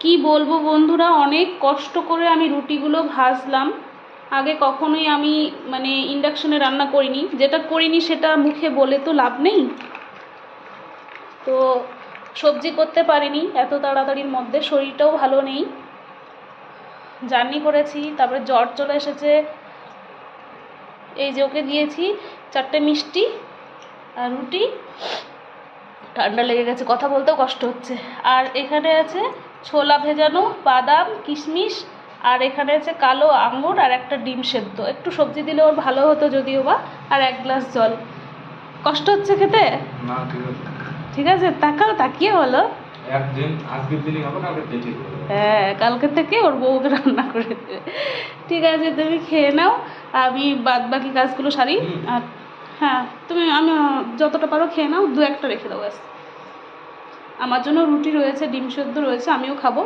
কি বলব বন্ধুরা, অনেক কষ্ট করে আমি রুটিগুলো ভাজলাম। আগে কখনোই আমি মানে ইন্ডাকশনে রান্না করিনি। যেটা করিনি সেটা মুখে বলে তো লাভ নেই। তো সবজি করতে পারিনি, এত তাড়াতাড়ির মধ্যে শরীরটাও ভালো নেই। জার্নি করেছি, তারপরে জ্বর চলে এসেছে। এই যে ওকে দিয়েছি চারটে মিষ্টি আর রুটি। ঠান্ডা লেগে গেছে, কথা বলতেও কষ্ট হচ্ছে। আর এখানে আছে ছোলা ভেজানো বাদাম কিশমিশ আর এখানে আছে কালো আঙুর আর একটা ডিম সেদ্ধ। একটু সবজি দিলে ওর ভালো হতো যদিও বা আর এক গ্লাস জল। কষ্ট হচ্ছে খেতে? ঠিক আছে। তাকাও তাকিয়ে বলো। হ্যাঁ কালকে থেকে ওর বউকে রান্না করে দেবে। ঠিক আছে তুমি খেয়ে নাও আমি বাদ বাকি কাজগুলো সারি। আর হ্যাঁ তুমি আমি যতটা পারো খেয়ে নাও দু একটা রেখে দাও ব্যাস। আমার জন্য রুটি রয়েছে ডিম সেদ্ধ রয়েছে আমিও খাব।